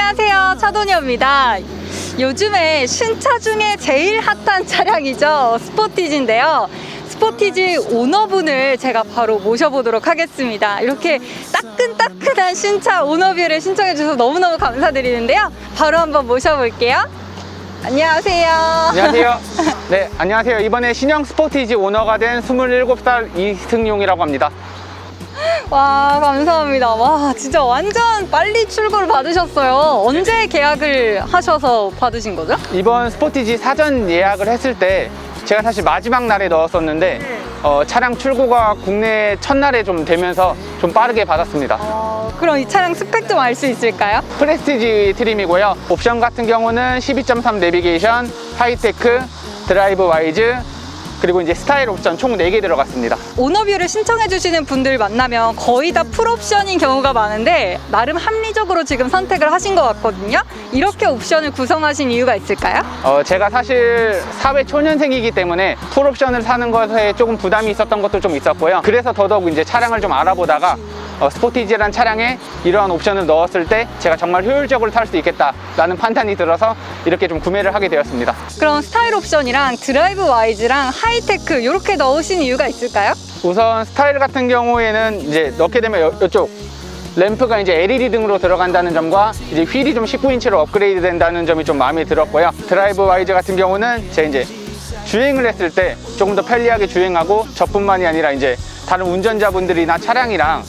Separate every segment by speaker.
Speaker 1: 안녕하세요. 차도녀입니다. 요즘에 신차 중에 제일 핫한 차량이죠. 스포티지인데요. 스포티지 오너분을 제가 바로 모셔보도록 하겠습니다. 이렇게 따끈따끈한 신차 오너뷰를 신청해 주셔서 너무너무 감사드리는데요. 바로 한번 모셔볼게요. 안녕하세요.
Speaker 2: 안녕하세요. 네, 안녕하세요. 이번에 신형 스포티지 오너가 된 27살 이승용이라고 합니다.
Speaker 1: 와, 감사합니다. 와, 진짜 완전 빨리 출고를 받으셨어요. 언제 계약을 하셔서 받으신 거죠?
Speaker 2: 이번 스포티지 사전 예약을 했을 때 제가 사실 마지막 날에 넣었었는데 어, 차량 출고가 국내 첫날에 좀 되면서 좀 빠르게 받았습니다.
Speaker 1: 어, 그럼 이 차량 스펙 좀 알 수 있을까요?
Speaker 2: 프레스티지 트림이고요. 옵션 같은 경우는 12.3 내비게이션, 하이테크, 드라이브 와이즈, 그리고 이제 스타일 옵션 총 4개 들어갔습니다.
Speaker 1: 오너뷰를 신청해 주시는 분들 만나면 거의 다 풀옵션인 경우가 많은데 나름 합리적으로 지금 선택을 하신 것 같거든요. 이렇게 옵션을 구성하신 이유가 있을까요?
Speaker 2: 어, 제가 사실 사회 초년생이기 때문에 풀옵션을 사는 것에 조금 부담이 있었던 것도 좀 있었고요. 그래서 더더욱 이제 차량을 좀 알아보다가 어, 스포티지라는 차량에 이러한 옵션을 넣었을 때 제가 정말 효율적으로 탈 수 있겠다라는 판단이 들어서 이렇게 좀 구매를 하게 되었습니다.
Speaker 1: 그럼 스타일 옵션이랑 드라이브 와이즈랑 하이테크 이렇게 넣으신 이유가 있을까요?
Speaker 2: 우선 스타일 같은 경우에는 이제 넣게 되면 여- 이쪽 램프가 이제 LED 등으로 들어간다는 점과 이제 휠이 좀 19인치로 업그레이드 된다는 점이 좀 마음에 들었고요. 드라이브 와이즈 같은 경우는 제가 이제 주행을 했을 때 조금 더 편리하게 주행하고 저뿐만이 아니라 이제 다른 운전자분들이나 차량이랑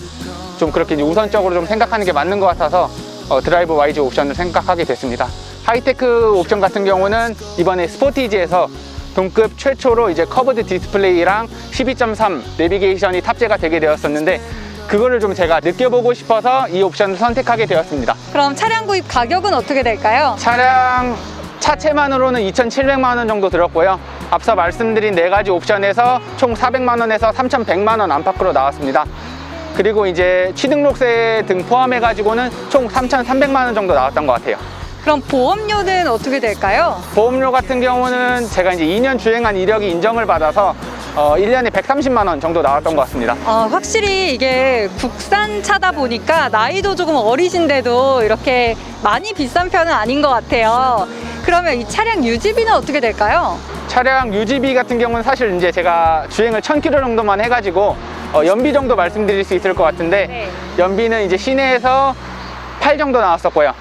Speaker 2: 좀 그렇게 우선적으로 좀 생각하는 게 맞는 것 같아서 어, 드라이브 와이즈 옵션을 생각하게 됐습니다. 하이테크 옵션 같은 경우는 이번에 스포티지에서 동급 최초로 이제 커브드 디스플레이랑 12.3 내비게이션이 탑재가 되게 되었었는데 그거를 좀 제가 느껴보고 싶어서 이 옵션을 선택하게 되었습니다.
Speaker 1: 그럼 차량 구입 가격은 어떻게 될까요?
Speaker 2: 차량 차체만으로는 2,700만 원 정도 들었고요. 앞서 말씀드린 네 가지 옵션에서 총 400만 원에서 3,100만 원 안팎으로 나왔습니다. 그리고 이제 취등록세 등 포함해 가지고는 총 3,300만 원 정도 나왔던 것 같아요.
Speaker 1: 그럼 보험료는 어떻게 될까요?
Speaker 2: 보험료 같은 경우는 제가 이제 2년 주행한 이력이 인정을 받아서 어, 1년에 130만 원 정도 나왔던 것 같습니다.
Speaker 1: 아, 확실히 이게 국산 차다 보니까 나이도 조금 어리신데도 이렇게 많이 비싼 편은 아닌 것 같아요. 그러면 이 차량 유지비는 어떻게 될까요?
Speaker 2: 차량 유지비 같은 경우는 사실 이제 제가 주행을 1000km 정도만 해가지고 어, 연비 정도 말씀드릴 수 있을 것 같은데
Speaker 1: 네.
Speaker 2: 연비는 이제 시내에서 8 정도 나왔었고요.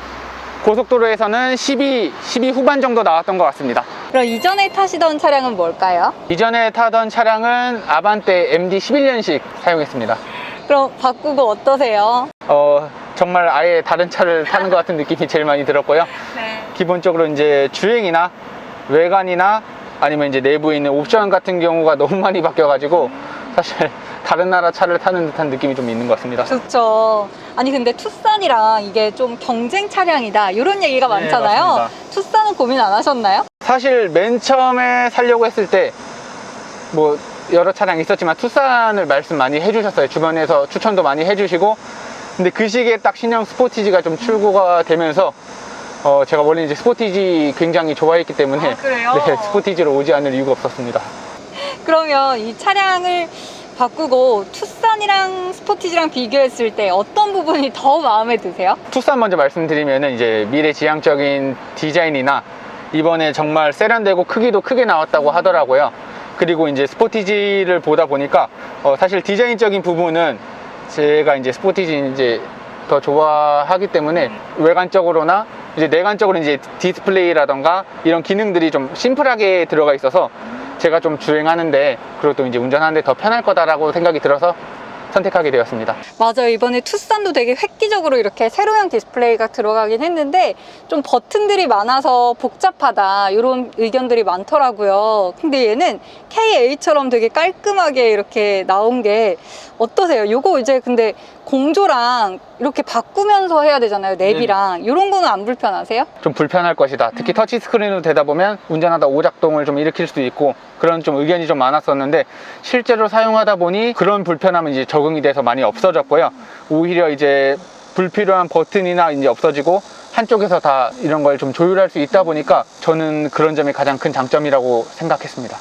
Speaker 2: 고속도로에서는 12, 12 후반 정도 나왔던 것 같습니다.
Speaker 1: 그럼 이전에 타시던 차량은 뭘까요?
Speaker 2: 이전에 타던 차량은 아반떼 MD 11년식 사용했습니다.
Speaker 1: 그럼 바꾸고 어떠세요?
Speaker 2: 어, 정말 아예 다른 차를 타는 것 같은 느낌이 제일 많이 들었고요.
Speaker 1: 네.
Speaker 2: 기본적으로 이제 주행이나 외관이나 아니면 이제 내부에 있는 옵션 같은 경우가 너무 많이 바뀌어가지고 사실 다른 나라 차를 타는 듯한 느낌이 좀 있는 것 같습니다.
Speaker 1: 좋죠. 아니 근데 투싼이랑 이게 좀 경쟁 차량이다 이런 얘기가
Speaker 2: 네,
Speaker 1: 많잖아요.
Speaker 2: 맞습니다.
Speaker 1: 투싼은 고민 안 하셨나요?
Speaker 2: 사실 맨 처음에 살려고 했을 때 뭐 여러 차량이 있었지만 투싼을 말씀 많이 해주셨어요. 주변에서 추천도 많이 해주시고 근데 그 시기에 딱 신형 스포티지가 좀 출고가 되면서 어 제가 원래 이제 스포티지 굉장히 좋아했기 때문에
Speaker 1: 아, 그래요?
Speaker 2: 네, 스포티지로 오지 않을 이유가 없었습니다.
Speaker 1: 그러면 이 차량을 바꾸고 투싼이랑 스포티지랑 비교했을 때 어떤 부분이 더 마음에 드세요?
Speaker 2: 투싼 먼저 말씀드리면은 이제 미래지향적인 디자인이나 이번에 정말 세련되고 크기도 크게 나왔다고 하더라고요. 그리고 이제 스포티지를 보다 보니까 어, 사실 디자인적인 부분은 제가 이제 스포티지 이제 더 좋아하기 때문에 외관적으로나 이제 내관적으로 이제 디스플레이라던가 이런 기능들이 좀 심플하게 들어가 있어서 제가 좀 주행하는데 그리고 또 이제 운전하는데 더 편할 거다라고 생각이 들어서 선택하게 되었습니다.
Speaker 1: 맞아요. 이번에 투싼도 되게 획기적으로 이렇게 세로형 디스플레이가 들어가긴 했는데 좀 버튼들이 많아서 복잡하다 이런 의견들이 많더라고요. 근데 얘는 KA처럼 되게 깔끔하게 이렇게 나온 게 어떠세요? 요거 이제 근데 공조랑 이렇게 바꾸면서 해야 되잖아요. 랩이랑 이런 거는 안 불편하세요?
Speaker 2: 좀 불편할 것이다. 특히 터치 스크린으로 되다 보면 운전하다 오작동을 좀 일으킬 수도 있고 그런 좀 의견이 좀 많았었는데 실제로 사용하다 보니 그런 불편함은 이제 적응이 돼서 많이 없어졌고요. 오히려 이제 불필요한 버튼이나 이제 없어지고 한쪽에서 다 이런 걸 좀 조율할 수 있다 보니까 저는 그런 점이 가장 큰 장점이라고 생각했습니다.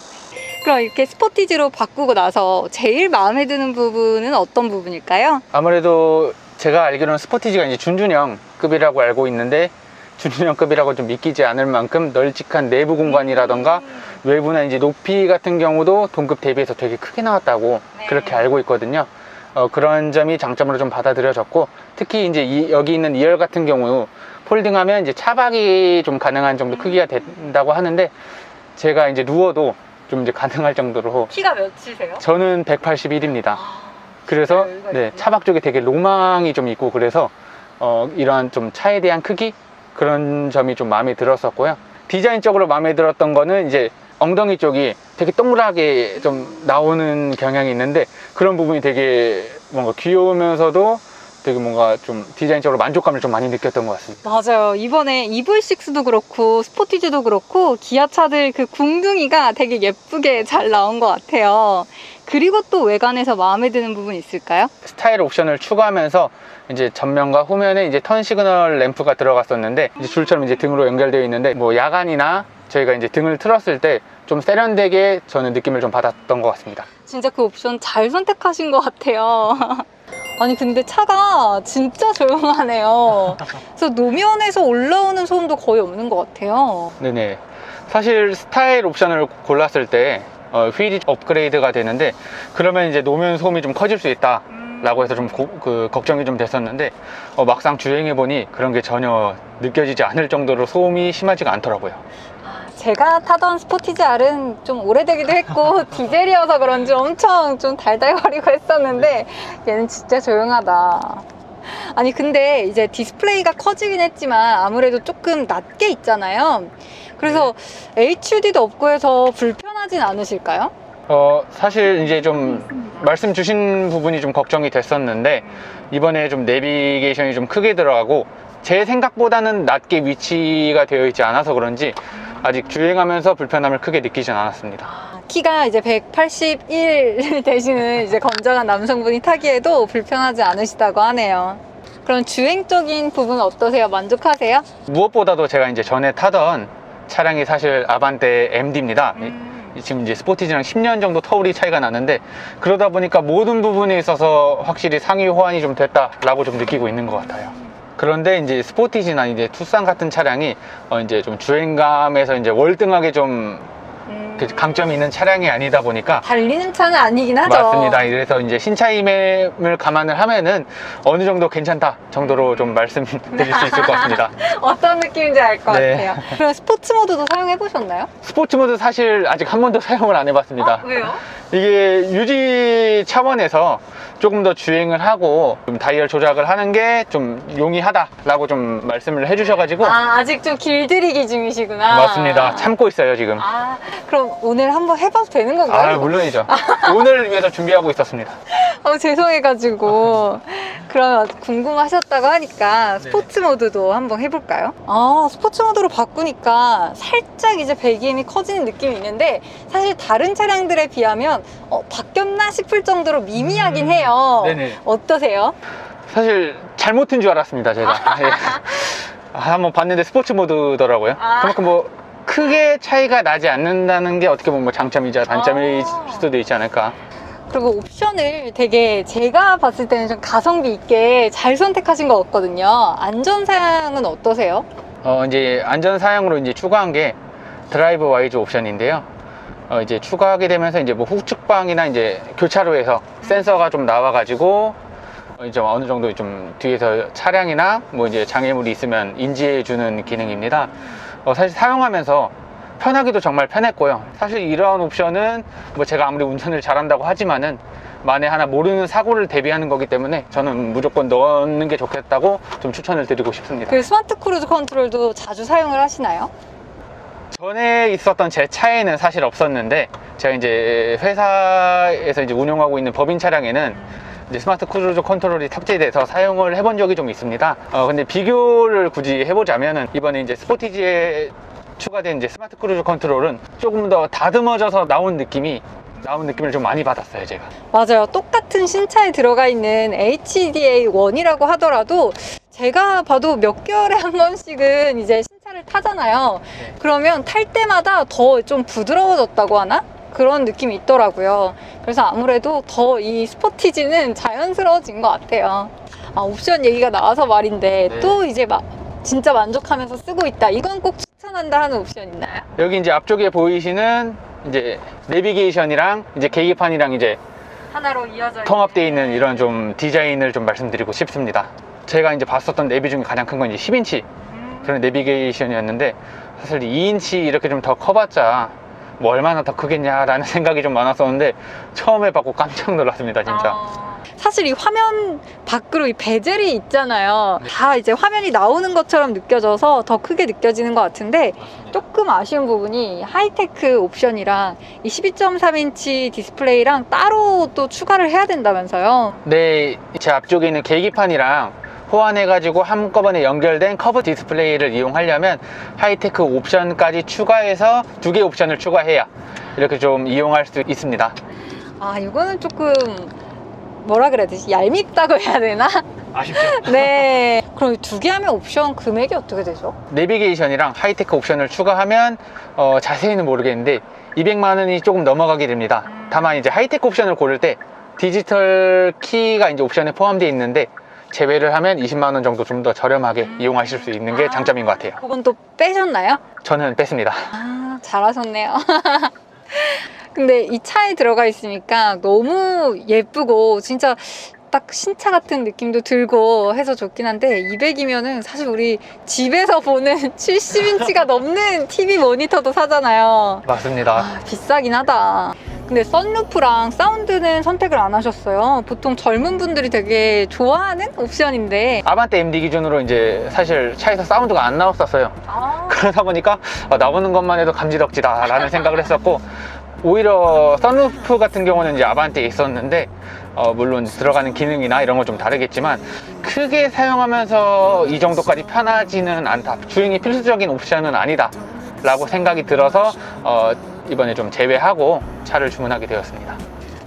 Speaker 1: 그럼 이렇게 스포티지로 바꾸고 나서 제일 마음에 드는 부분은 어떤 부분일까요?
Speaker 2: 아무래도 제가 알기로는 스포티지가 이제 준준형 주니어급이라고 알고 있는데 주니어급이라고 좀 믿기지 않을 만큼 널찍한 내부 공간이라던가 외부나 이제 높이 같은 경우도 동급 대비해서 되게 크게 나왔다고
Speaker 1: 네.
Speaker 2: 그렇게 알고 있거든요. 어, 그런 점이 장점으로 좀 받아들여졌고 특히 이제 이- 여기 있는 2열 같은 경우 폴딩하면 이제 차박이 좀 가능한 정도 크기가 된다고 하는데 제가 이제 누워도 좀 이제 가능할 정도로
Speaker 1: 키가 몇이세요?
Speaker 2: 저는 181입니다.
Speaker 1: 아,
Speaker 2: 그래서
Speaker 1: 여유가
Speaker 2: 네,
Speaker 1: 있군요.
Speaker 2: 차박 쪽에 되게 로망이 좀 있고 그래서 어, 이러한 좀 차에 대한 크기 그런 점이 좀 마음에 들었었고요. 디자인적으로 마음에 들었던 거는 이제 엉덩이 쪽이 되게 동그랗게 좀 나오는 경향이 있는데 그런 부분이 되게 뭔가 귀여우면서도 되게 뭔가 좀 디자인적으로 만족감을 좀 많이 느꼈던 것 같습니다.
Speaker 1: 맞아요. 이번에 EV6도 그렇고 스포티지도 그렇고 기아차들 그 궁둥이가 되게 예쁘게 잘 나온 것 같아요. 그리고 또 외관에서 마음에 드는 부분 있을까요?
Speaker 2: 스타일 옵션을 추가하면서 이제 전면과 후면에 이제 턴 시그널 램프가 들어갔었는데 이제 줄처럼 이제 등으로 연결되어 있는데 뭐 야간이나 저희가 이제 등을 틀었을 때 좀 세련되게 저는 느낌을 좀 받았던 것 같습니다.
Speaker 1: 진짜 그 옵션 잘 선택하신 것 같아요. 아니 근데 차가 진짜 조용하네요. 그래서 노면에서 올라오는 소음도 거의 없는 것 같아요.
Speaker 2: 네네. 사실 스타일 옵션을 골랐을 때 어, 휠이 업그레이드가 되는데 그러면 이제 노면 소음이 좀 커질 수 있다. 라고 해서 좀 고- 그 걱정이 좀 됐었는데 어, 막상 주행해 보니 그런 게 전혀 느껴지지 않을 정도로 소음이 심하지가 않더라고요.
Speaker 1: 제가 타던 스포티지 R은 좀 오래되기도 했고 디젤이어서 그런지 엄청 좀 달달거리고 했었는데 얘는 진짜 조용하다. 아니 근데 이제 디스플레이가 커지긴 했지만 아무래도 조금 낮게 있잖아요. 그래서 HUD도 없고 해서 불편하진 않으실까요?
Speaker 2: 어, 사실 이제 좀 말씀 주신 부분이 좀 걱정이 됐었는데 이번에 좀 내비게이션이 좀 크게 들어가고 제 생각보다는 낮게 위치가 되어 있지 않아서 그런지 아직 주행하면서 불편함을 크게 느끼진 않았습니다.
Speaker 1: 키가 이제 181 되시는 이제 건장한 남성분이 타기에도 불편하지 않으시다고 하네요. 그럼 주행적인 부분 어떠세요? 만족하세요?
Speaker 2: 무엇보다도 제가 이제 전에 타던 차량이 사실 아반떼 MD입니다. 지금 이제 스포티지랑 10년 정도 터울이 차이가 나는데 그러다 보니까 모든 부분에 있어서 확실히 상위 호환이 좀 됐다라고 좀 느끼고 있는 것 같아요. 그런데 이제 스포티지나 이제 투싼 같은 차량이 어 이제 좀 주행감에서 이제 월등하게 좀
Speaker 1: 음.
Speaker 2: 그 강점이 있는 차량이 아니다 보니까
Speaker 1: 달리는 차는 아니긴 하죠.
Speaker 2: 맞습니다. 그래서 이제 신차임을 감안을 하면은 어느 정도 괜찮다 정도로 좀 말씀드릴 수 있을 것 같습니다.
Speaker 1: 어떤 느낌인지 알 것
Speaker 2: 네.
Speaker 1: 같아요. 그럼 스포츠 모드도 사용해 보셨나요?
Speaker 2: 스포츠 모드 사실 아직 한 번도 사용을 안 해봤습니다.
Speaker 1: 왜요?
Speaker 2: 이게 유지 차원에서 조금 더 주행을 하고 좀 다이얼 조작을 하는 게 좀 용이하다라고 좀 말씀을 해주셔가지고
Speaker 1: 아, 아직 좀 길들이기 중이시구나.
Speaker 2: 맞습니다. 참고 있어요 지금.
Speaker 1: 아, 그럼 오늘 한번 해봐도 되는 건가요?
Speaker 2: 아 물론이죠. 오늘 위해서 준비하고 있었습니다.
Speaker 1: 어, 죄송해가지고. 그러면 궁금하셨다고 하니까 스포츠 모드도 한번 해볼까요? 아, 스포츠 모드로 바꾸니까 살짝 이제 배기음이 커지는 느낌이 있는데 사실 다른 차량들에 비하면 어, 바뀌었나 싶을 정도로 미미하긴 해요.
Speaker 2: 네네.
Speaker 1: 어떠세요?
Speaker 2: 사실 잘못 튼줄 알았습니다 제가. 예. 아, 한번 봤는데 스포츠 모드더라고요.
Speaker 1: 아.
Speaker 2: 그만큼 뭐 크게 차이가 나지 않는다는 게 어떻게 보면 뭐 장점이자 단점일
Speaker 1: 아.
Speaker 2: 수도 있지 않을까.
Speaker 1: 그리고 옵션을 되게 제가 봤을 때는 좀 가성비 있게 잘 선택하신 것 같거든요. 안전사양은 어떠세요?
Speaker 2: 어, 이제 안전 사양으로 이제 추가한 게 드라이브 와이즈 옵션인데요. 어, 이제 추가하게 되면서 이제 뭐 후측방이나 이제 교차로에서 센서가 좀 나와가지고 어, 이제 어느 정도 좀 뒤에서 차량이나 뭐 이제 장애물이 있으면 인지해 주는 기능입니다. 어, 사실 사용하면서 편하기도 정말 편했고요. 사실 이러한 옵션은 뭐 제가 아무리 운전을 잘한다고 하지만은 만에 하나 모르는 사고를 대비하는 거기 때문에 저는 무조건 넣는 게 좋겠다고 좀 추천을 드리고 싶습니다.
Speaker 1: 그 스마트 크루즈 컨트롤도 자주 사용을 하시나요?
Speaker 2: 전에 있었던 제 차에는 사실 없었는데 제가 이제 회사에서 이제 운영하고 있는 법인 차량에는 이제 스마트 크루즈 컨트롤이 탑재돼서 사용을 해본 적이 좀 있습니다. 어 근데 비교를 굳이 해보자면은 이번에 이제 스포티지에 추가된 이제 스마트 크루즈 컨트롤은 조금 더 다듬어져서 나온 느낌이 나온 느낌을 좀 많이 받았어요 제가.
Speaker 1: 맞아요. 똑같은 신차에 들어가 있는 HDA1이라고 하더라도 제가 봐도 몇 개월에 한 번씩은 이제 신차를 타잖아요.
Speaker 2: 네.
Speaker 1: 그러면 탈 때마다 더 좀 부드러워졌다고 하나? 그런 느낌이 있더라고요. 그래서 아무래도 더 이 스포티지는 자연스러워진 것 같아요. 아, 옵션 얘기가 나와서 말인데
Speaker 2: 네.
Speaker 1: 또 이제 막 진짜 만족하면서 쓰고 있다. 이건 꼭 추천한다 하는 옵션 있나요?
Speaker 2: 여기 이제 앞쪽에 보이시는 이제 내비게이션이랑 이제 계기판이랑 이제
Speaker 1: 하나로 이어져
Speaker 2: 통합되어 있는 이런 좀 디자인을 좀 말씀드리고 싶습니다. 제가 이제 봤었던 내비 중에 가장 큰 건 이제 10인치
Speaker 1: 음.
Speaker 2: 그런 내비게이션이었는데 사실 2인치 이렇게 좀 더 커봤자 뭐 얼마나 더 크겠냐라는 생각이 좀 많았었는데 처음에 받고 깜짝 놀랐습니다 진짜.
Speaker 1: 아, 사실 이 화면 밖으로 이 베젤이 있잖아요.
Speaker 2: 네.
Speaker 1: 다 이제 화면이 나오는 것처럼 느껴져서 더 크게 느껴지는 것 같은데 조금 아쉬운 부분이 하이테크 옵션이랑 이 12.3인치 디스플레이랑 따로 또 추가를 해야 된다면서요.
Speaker 2: 네, 제 앞쪽에 있는 계기판이랑 호환해가지고 한꺼번에 연결된 커브 디스플레이를 이용하려면 하이테크 옵션까지 추가해서 두 개 옵션을 추가해야 이렇게 좀 이용할 수 있습니다.
Speaker 1: 아, 이거는 조금 뭐라 그래야 되지? 얄밉다고 해야 되나?
Speaker 2: 아쉽죠?
Speaker 1: 네. 그럼 두 개 하면 옵션 금액이 어떻게 되죠?
Speaker 2: 내비게이션이랑 하이테크 옵션을 추가하면 어, 자세히는 모르겠는데 200만 원이 조금 넘어가게 됩니다. 다만 이제 하이테크 옵션을 고를 때 디지털 키가 이제 옵션에 포함되어 있는데 제외를 하면 20만 원 정도 좀 더 저렴하게 이용하실 수 있는 게
Speaker 1: 아.
Speaker 2: 장점인 것 같아요.
Speaker 1: 그건 또 빼셨나요?
Speaker 2: 저는 뺐습니다.
Speaker 1: 아, 잘하셨네요. 근데 이 차에 들어가 있으니까 너무 예쁘고 진짜 딱 신차 같은 느낌도 들고 해서 좋긴 한데 200이면은 사실 우리 집에서 보는 70인치가 넘는 TV 모니터도 사잖아요.
Speaker 2: 맞습니다.
Speaker 1: 아, 비싸긴 하다. 근데 썬루프랑 사운드는 선택을 안 하셨어요. 보통 젊은 분들이 되게 좋아하는 옵션인데.
Speaker 2: 아반떼 MD 기준으로 이제 사실 차에서 사운드가 안 나왔었어요.
Speaker 1: 아,
Speaker 2: 그러다 보니까 아, 나오는 것만 해도 감지덕지다라는 생각을 했었고 오히려 선루프 같은 경우는 이제 아반떼에 있었는데 어, 물론 들어가는 기능이나 이런 건 좀 다르겠지만 크게 사용하면서 이 정도까지 편하지는 않다. 주행이 필수적인 옵션은 아니다. 라고 생각이 들어서 어, 이번에 좀 제외하고 차를 주문하게 되었습니다.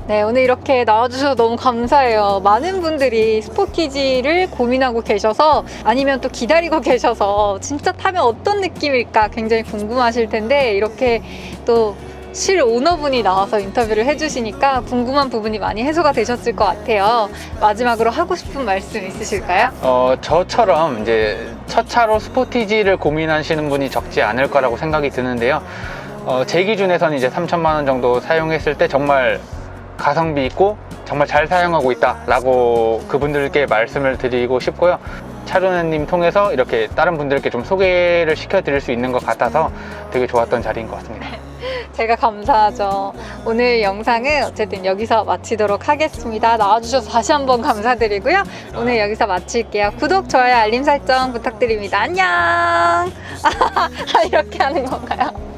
Speaker 1: 네, 오늘 이렇게 나와주셔서 너무 감사해요. 많은 분들이 스포티지를 고민하고 계셔서 아니면 또 기다리고 계셔서 진짜 타면 어떤 느낌일까 굉장히 궁금하실 텐데 이렇게 또 실 오너분이 나와서 인터뷰를 해주시니까 궁금한 부분이 많이 해소가 되셨을 것 같아요. 마지막으로 하고 싶은 말씀 있으실까요?
Speaker 2: 어, 저처럼 이제 첫 차로 스포티지를 고민하시는 분이 적지 않을 거라고 생각이 드는데요. 어, 제 기준에서는 이제 3천만 원 정도 사용했을 때 정말 가성비 있고 정말 잘 사용하고 있다라고 그분들께 말씀을 드리고 싶고요. 차주님 통해서 이렇게 다른 분들께 좀 소개를 시켜드릴 수 있는 것 같아서 되게 좋았던 자리인 것 같습니다.
Speaker 1: 제가 감사하죠. 오늘 영상은 어쨌든 여기서 마치도록 하겠습니다. 나와주셔서 다시 한번 감사드리고요. 오늘 여기서 마칠게요. 구독, 좋아요, 알림 설정 부탁드립니다. 안녕! 아, 이렇게 하는 건가요?